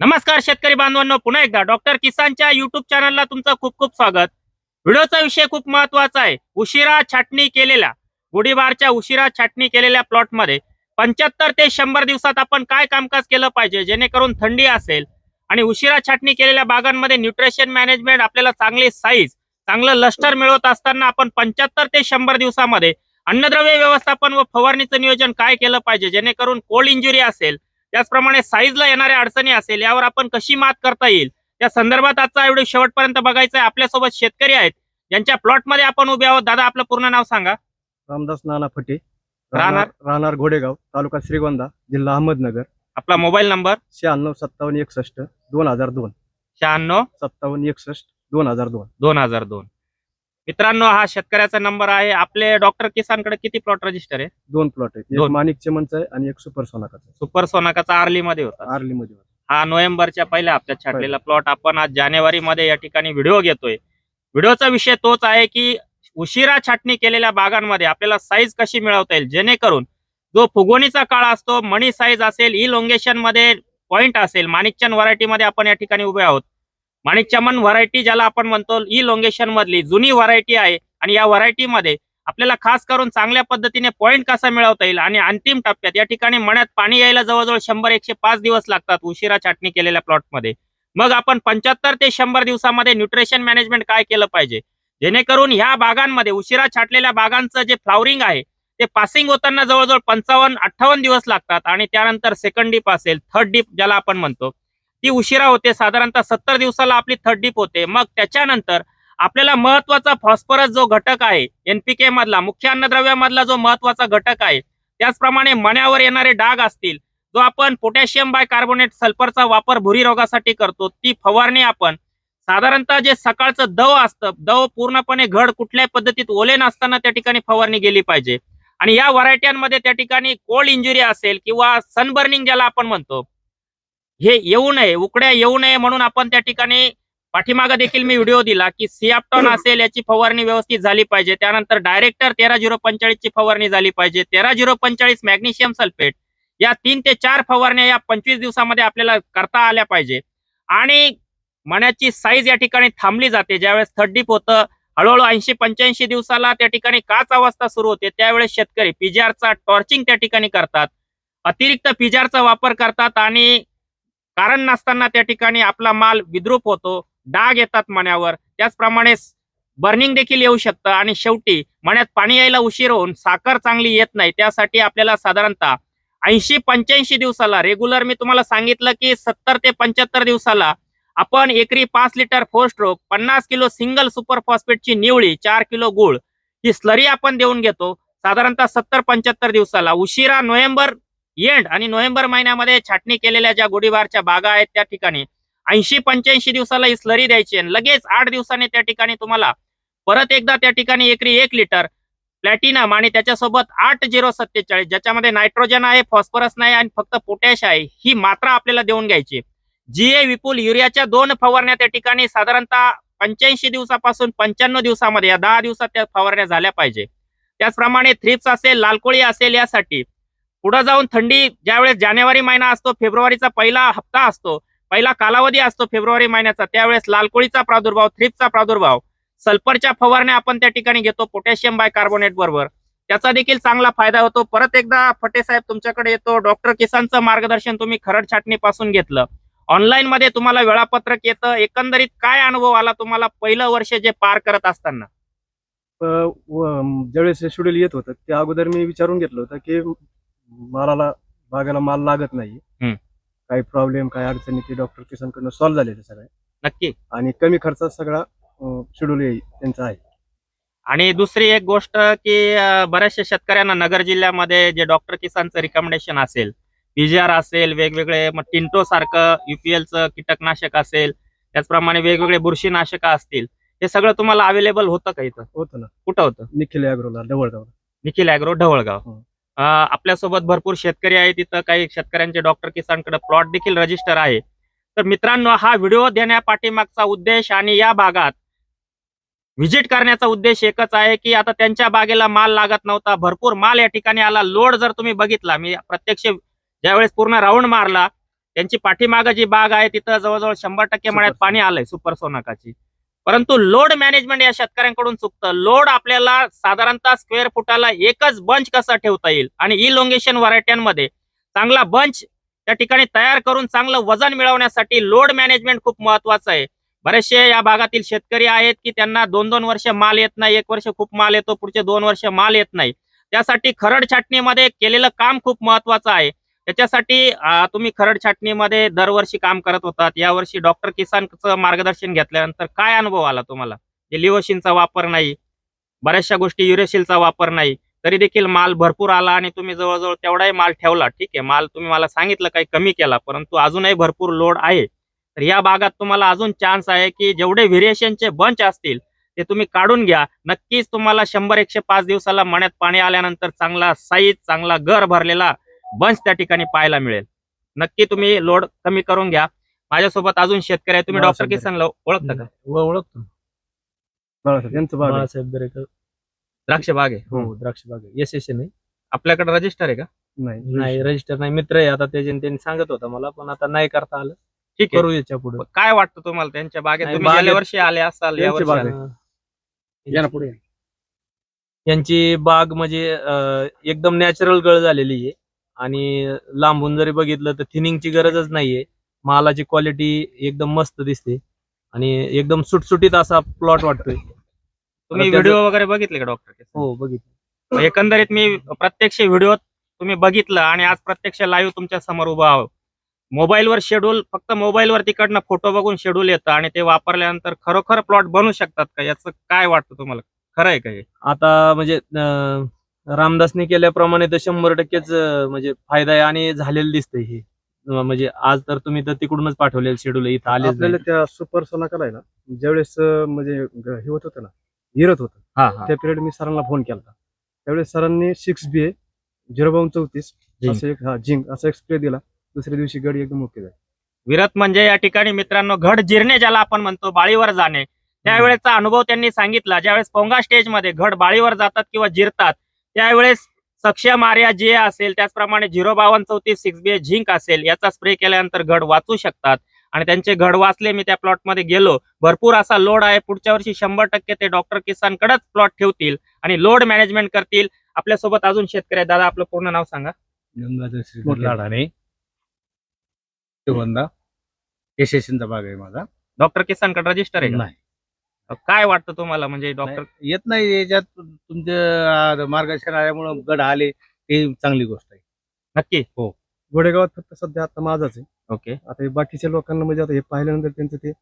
नमस्कार शेतकरी बांधवांनो पुन्हा एकदा डॉक्टर किसानच्या युट्यूब चॅनलला तुमचं खूप खूप स्वागत. व्हिडिओचा विषय खूप महत्त्वाचा आहे. उशिरा छाटणी केलेल्या गुढीबारच्या उशिरा छाटणी केलेल्या प्लॉटमध्ये पंच्याहत्तर ते शंभर दिवसात आपण काय कामकाज केलं पाहिजे जेणेकरून थंडी असेल आणि उशिरा छाटणी केलेल्या बागांमध्ये न्यूट्रिशन मॅनेजमेंट आपल्याला चांगली साईज चांगलं लष्टर मिळवत असताना आपण पंच्याहत्तर ते शंभर दिवसामध्ये अन्नद्रव्य व्यवस्थापन व फवारणीचं नियोजन काय केलं पाहिजे जेणेकरून कोल्ड इंजुरी असेल त्याचप्रमाणे साईजला येणाऱ्या अडचणी असेल यावर आपण कशी मात करता येईल? त्या संदर्भात आजचा व्हिडिओ शेवटपर्यंत बघायचा आहे. आपल्यासोबत शेतकरी आहेत. ज्यांच्या प्लॉटमध्ये आपण उभे आहोत. दादा आपलं पूर्ण नाव सांगा. रामदास नाना फटे. राहणार? राहणार घोडेगाव तालुका श्रीगोंदा जिल्हा अहमदनगर. आपला मोबाईल नंबर शहाण्णव सत्तावन्न एकसष्ट दोन हजार दोन. शहाण्णव सत्तावन्न एकसष्ट दोन हजार दोन. दोन हजार दोन. मित्रांनो हा शेतकऱ्याचा नंबर आहे. आपले डॉक्टर किसानकडे किती प्लॉट रजिस्टर आहे? दोन प्लॉट आहेत. एक दोन. माणिक चमनचा आहे आणि एक सुपर सोनाकाचा सुपर सोनाकाचा आर्ली मध्ये होता. आर्ली मध्ये हा नोव्हेंबरच्या पहिल्या हप्त्यात छाटलेला प्लॉट आपण आज जानेवारी मध्ये या ठिकाणी व्हिडिओ घेतोय. व्हिडिओचा विषय तोच आहे की उशिरा छाटणी केलेल्या बागांमध्ये आपल्याला साईज कशी मिळवता येईल? जेणेकरून जो फुगवणीचा काळ असतो मणी साईज असेल इलोंगेशनमध्ये पॉइंट असेल माणिकचंद व्हरायटी मध्ये आपण या ठिकाणी उभे आहोत. माणिकचमन व्हरायटी ज्याला आपण म्हणतो इलोंगेशन मधली जुनी व्हरायटी आहे. आणि या व्हरायटी मध्ये आपल्याला खास करून चांगल्या पद्धतीने पॉईंट कसा मिळवता येईल आणि अंतिम टप्प्यात या ठिकाणी मण्यात पाणी यायला जवळजवळ शंभर एकशे पाच दिवस लागतात उशिरा छाटणी केलेल्या प्लॉटमध्ये मग आपण पंच्याहत्तर ते शंभर दिवसामध्ये न्यूट्रिशन मॅनेजमेंट काय केलं पाहिजे? जेणेकरून ह्या बागांमध्ये उशिरा छाटलेल्या बागांचं जे फ्लावरिंग आहे ते पासिंग होताना जवळजवळ पंचावन्न अठ्ठावन्न दिवस लागतात. आणि त्यानंतर सेकंड डीप असेल थर्ड डीप ज्याला आपण म्हणतो. ती उशिरा होते साधारणतः सत्तर दिवसाला आपली थर्ड डीप होते. मग त्याच्यानंतर आपल्याला महत्त्वाचा फॉस्फरस जो घटक आहे एनपीके मधला मुख्य अन्नद्रव्यामधला जो महत्त्वाचा घटक आहे त्याचप्रमाणे मण्यावर येणारे डाग असतील जो आपण पोटॅशियम बाय कार्बोनेट सल्फरचा वापर भुरी रोगासाठी करतो ती फवारणी आपण साधारणतः जे सकाळचं दव असतं दव पूर्णपणे घड कुठल्याही पद्धतीत ओले नसताना त्या ठिकाणी फवारणी गेली पाहिजे. आणि या व्हरायट्यांमध्ये त्या ठिकाणी कोल्ड इंजुरी असेल किंवा सनबर्निंग ज्याला आपण म्हणतो हे येऊ नये उकड्या येऊ नये म्हणून आपण त्या ठिकाणी पाठीमागं देखील मी व्हिडिओ दिला की सियाप्टॉन असेल याची फवारणी व्यवस्थित झाली पाहिजे. त्यानंतर डायरेक्टर तेरा झिरो पंचेचाळीसची फवारणी झाली पाहिजे. तेरा झिरो पंचेचाळीस मॅग्नेशियम सल्फेट या तीन ते चार फवारण्या या पंचवीस दिवसामध्ये आपल्याला करता आल्या पाहिजे. आणि मण्याची साईज या ठिकाणी थांबली जाते. ज्यावेळेस थर्ड डीप होतं हळूहळू ऐंशी पंच्याऐंशी दिवसाला त्या ठिकाणी काच अवस्था सुरू होते. त्यावेळेस शेतकरी पीजीआरचा टॉर्चिंग त्या ठिकाणी करतात. अतिरिक्त पीजीआरचा वापर करतात आणि कारण नसताना त्या ठिकाणी आपला माल विद्रूप होतो डाग येतात मण्यावर. त्याचप्रमाणे बर्निंग देखील येऊ शकतं आणि शेवटी मण्यात पाणी यायला उशीर होऊन साखर चांगली येत नाही त्यासाठी आपल्याला साधारणतः ऐंशी पंच्याऐंशी दिवसाला रेग्युलर मी तुम्हाला सांगितलं की सत्तर ते पंच्याहत्तर दिवसाला आपण एकरी पाच लिटर फोर स्ट्रोक पन्नास किलो सिंगल सुपर फॉस्फेटची निवळी चार किलो गुळ ही स्लरी आपण देऊन घेतो साधारणतः सत्तर पंच्याहत्तर दिवसाला. उशिरा नोव्हेंबर एंड आणि नोव्हेंबर महिन्यामध्ये छाटणी केलेल्या ज्या गोडीबारच्या बागा आहेत त्या ठिकाणी ऐंशी पंच्याऐंशी दिवसाला ही स्लरी द्यायची आणि लगेच आठ दिवसांनी त्या ठिकाणी तुम्हाला परत एकदा त्या ठिकाणी एकरी एक लिटर प्लॅटिनम आणि त्याच्यासोबत आठ झिरो सत्तेचाळीस ज्याच्यामध्ये नायट्रोजन आहे फॉस्फरस नाही आणि फक्त पोटॅश आहे ही मात्रा आपल्याला देऊन घ्यायची. जीए विपुल युरियाच्या दोन फवारण्या त्या ठिकाणी साधारणतः पंच्याऐंशी दिवसापासून पंच्याण्णव दिवसामध्ये या दहा दिवसात त्या फवारण्या झाल्या पाहिजे. त्याचप्रमाणे थ्रिप्स असेल लालकोळी असेल यासाठी पुढे जाऊन थंडी ज्यावेळेस जानेवारी महिना असतो फेब्रुवारीचा पहिला हप्ता असतो पहिला कालावधी असतो फेब्रुवारी महिन्याचा त्यावेळेस लालकोळीचा प्रादुर्भाव थ्रिप्सचा प्रादुर्भाव सल्फरच्या फवारण्या आपण त्या ठिकाणी घेतो पोटॅशियम बाय कार्बोनेट बरोबर. त्याचा देखील चांगला फायदा होतो. परत एकदा फटे साहेब तुमच्याकडे येतो. डॉक्टर किसानचं मार्गदर्शन तुम्ही खरड छाटणीपासून घेतलं. ऑनलाईन मध्ये तुम्हाला वेळापत्रक येतं. एकंदरीत काय अनुभव आला तुम्हाला पहिलं वर्ष जे पार करत असताना? ज्यावेळेस शेड्यूल येत होतं त्या अगोदर मी विचारून घेतलं होतं की मालाला बागाला माल लागत नाही हम्म. काही प्रॉब्लेम काही अडचणी ते डॉक्टर किसानकडनं सॉल्व्ह झालेले सगळे. नक्की. आणि कमी खर्चात सगळा शेड्यूल त्यांचा आहे. आणि दुसरी एक गोष्ट की अं, बऱ्याचशा शेतकऱ्यांना नगर जिल्ह्यामध्ये जे डॉक्टर किसानचं रिकमेंडेशन असेल पीजीआर असेल वेगवेगळे मग टिंटो सारखं युपीएलचं कीटकनाशक असेल त्याचप्रमाणे वेगवेगळे बुरशीनाशक असतील हे सगळं तुम्हाला अवेलेबल होतं का इथं? होतं ना. कुठं होतं? निखिल अॅग्रोला डवळगाव निखिल अॅग्रो ढवळगाव. हो. आपल्यासोबत भरपूर शेतकरी आहेत. तिथं काही शेतकऱ्यांचे डॉक्टर किसानकडे प्लॉट देखील रजिस्टर आहे. तर मित्रांनो हा व्हिडिओ देण्यापाठीमागचा उद्देश आणि या भागात व्हिजिट करण्याचा उद्देश एकच आहे की आता त्यांच्या बागेला माल लागत नव्हता. भरपूर माल या ठिकाणी आला. लोड जर तुम्ही बघितला मी प्रत्यक्ष ज्यावेळेस पूर्ण राऊंड मारला त्यांची पाठीमागं जी बाग आहे तिथं जवळजवळ शंभर टक्के मळ्यात पाणी आलंय सुपर सोनाकाची परंतु लोड मॅनेजमेंट या शेतकऱ्यांकडून चुकतं. लोड आपल्याला साधारणतः स्क्वेअर फुटाला एकच बंच कसा ठेवता येईल? आणि इलोंगेशन व्हरायट्यांमध्ये चांगला बंच त्या ठिकाणी तयार करून चांगलं वजन मिळवण्यासाठी लोड मॅनेजमेंट खूप महत्वाचं आहे. बरेचसे या भागातील शेतकरी आहेत की त्यांना दोन दोन वर्ष माल येत नाही एक वर्ष खूप माल येतो पुढचे दोन वर्ष माल येत नाही. त्यासाठी खरड छाटणीमध्ये केलेलं काम खूप महत्वाचं आहे. त्याच्यासाठी तुम्ही खरड छाटणीमध्ये दरवर्षी काम करत होतात. यावर्षी डॉक्टर किसानचं मार्गदर्शन घेतल्यानंतर काय अनुभव आला तुम्हाला? जे लिओशिनचा वापर नाही बऱ्याचशा गोष्टी युरेशिलचा वापर नाही तरी देखील माल भरपूर आला आणि तुम्ही जवळजवळ तेवढाही माल ठेवला. ठीक आहे माल तुम्ही मला सांगितलं काही कमी केला परंतु अजूनही भरपूर लोड आहे. तर या भागात तुम्हाला अजून चान्स आहे की जेवढे व्हेरिएशनचे बंच असतील ते तुम्ही काढून घ्या. नक्कीच तुम्हाला शंभर एकशे पाच दिवसाला मण्यात पाणी आल्यानंतर चांगला साईज चांगला घर भरलेला बंच त्या ठिकाणी पाहायला मिळेल. नक्की तुम्ही लोड कमी करून घ्या. माझ्यासोबत अजून शेतकरी आहे तुम्ही डॉक्टर किसन ओळखता का? ओळखतो. बाळासाहेब यांचं बाग आहे. बाळासाहेब दरेकर. द्राक्ष बाग आहे. हो द्राक्ष बाग एस एस नाही. आपल्याकडे रजिस्टर आहे का? नाही नाही रजिस्टर नाही. मित्र आहे आता त्याचे त्यांनी सांगत होता मला पण आता नाही करता आलं. ठीक आहे. करू याच्यापुढे काय वाटतं तुम्हाला त्यांच्या बागेत? नाही, तुम्ही गेल्या वर्षी आले असाल या त्यांची वर्षी बाग आले. आहे. या ना पुढे. यांची बाग म्हणजे अं, एकदम नॅचरल गळ झालेली आहे. आणि लांबून जरी बघितलं तर थिनिंगची गरजच नाहीये. मालाची क्वालिटी एकदम मस्त दिसते. आणि एकदम सुटसुटीत असा प्लॉट वाटतोय. तुम्ही त्याचं- व्हिडिओ वगैरे बघितले का डॉक्टर हो बघितलं. एकंदरीत मी प्रत्यक्ष व्हिडिओ तुम्ही बघितलं आणि आज प्रत्यक्ष लाईव्ह तुमच्यासमोर उभा आहो मोबाईलवर शेड्यूल फक्त मोबाईलवर तिकडनं फोटो बघून शेड्यूल येतं आणि ते वापरल्यानंतर खरोखर प्लॉट बनू शकतात का? याचं काय वाटतं तुम्हाला? खरं आहे का हे? आता म्हणजे अं, रामदासने केल्याप्रमाणे तर शंभर टक्केच म्हणजे फायदा आहे आणि झालेलं दिसतंय हे. म्हणजे आज तर तुम्ही तर तिकडूनच पाठवलेलं शेड्यूल इथं आलेच आपल्याला नाही. त्या सुपर सोनाकाला आहे ना ज्यावेळेस अं, म्हणजे ग- हे होत होतं ना हिरत होतं हा त्या पिरियड मी सरांना फोन केला त्यावेळेस सरांनी सिक्स बी ए झिरो बावन चौतीस झिंक. असं एक हा जिंक असा एक स्प्रे दिला. दुसऱ्या दिवशी गडी एकदम ओके झाली. विरत म्हणजे या ठिकाणी मित्रांनो घड जिरणे ज्याला आपण म्हणतो बाळीवर जाणे. त्यावेळेचा अनुभव त्यांनी सांगितला. ज्यावेळेस पोंगा स्टेजमध्ये घड बाळीवर जातात किंवा जिरतात त्यावेळेस सक्षम आर्या जे असेल त्याचप्रमाणे झिरो बावन्न चौतीस सिक्स बी झिंक असेल याचा स्प्रे केल्यानंतर घड वाचू शकतात. आणि त्यांचे घड वाचले मी त्या प्लॉटमध्ये गेलो. भरपूर असा लोड आहे. पुढच्या वर्षी शंभर टक्के ते डॉक्टर किसानकडेच प्लॉट ठेवतील आणि लोड मॅनेजमेंट करतील. आपल्यासोबत अजून शेतकरी आहेत. दादा आपलं पूर्ण नाव सांगा. गंगाधर श्रीधर. लाडाने शिवंदा यशस्वींचा भाग आहे माझा. डॉक्टर किसानकडे रजिस्टर आहे का? नाही. काय वाटतं तुम्हाला? म्हणजे डॉक्टर येत नाही याच्यात. तुमच्या मार्गदर्शन आल्यामुळं गड आले ही चांगली गोष्ट आहे. नक्की? गोडेगावात फक्त सध्या आता माझाच आहे. ओके. आता हे बाकीच्या लोकांना म्हणजे आता हे पाहिल्यानंतर त्यांचं ते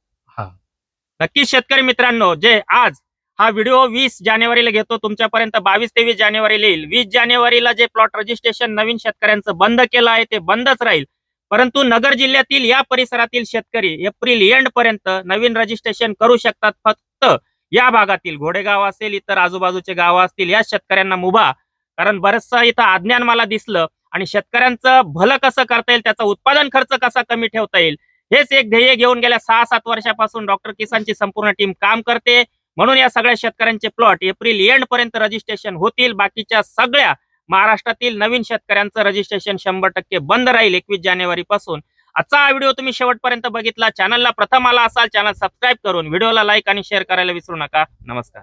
नक्की शेतकरी मित्रांनो जे आज हा व्हिडिओ वीस जानेवारीला घेतो तुमच्यापर्यंत बावीस तेवीस जानेवारीला येईल. वीस जानेवारीला जे प्लॉट रजिस्ट्रेशन नवीन शेतकऱ्यांचं बंद केलं आहे ते बंदच राहील. परंतु नगर जिल्ह्यातील या परिसरातील शेतकरी एप्रिल एंड पर्यंत नवीन रजिस्ट्रेशन करू शकतात. फक्त या भागातील घोडेगाव असेल इतर आजूबाजूचे गाव असतील या शेतकऱ्यांना मुभा. कारण बरचसं इथं अज्ञान मला दिसलं आणि शेतकऱ्यांचं भलं कसं करता येईल त्याचा उत्पादन खर्च कसा कमी ठेवता येईल हेच एक ध्येय घेऊन गेल्या सहा सात वर्षापासून डॉक्टर किसानची संपूर्ण टीम काम करते. म्हणून या सगळ्या शेतकऱ्यांचे प्लॉट एप्रिल एंड पर्यंत रजिस्ट्रेशन होतील. बाकीच्या सगळ्या महाराष्ट्रातील नवीन शेतकऱ्यांचं रजिस्ट्रेशन शंभर टक्के बंद राहील एकवीस जानेवारी पासून. आजचा हा व्हिडिओ तुम्ही शेवटपर्यंत बघितला. चॅनलला प्रथम आला असाल चॅनल सबस्क्राईब करून व्हिडिओला लाईक आणि शेअर करायला विसरू नका. नमस्कार.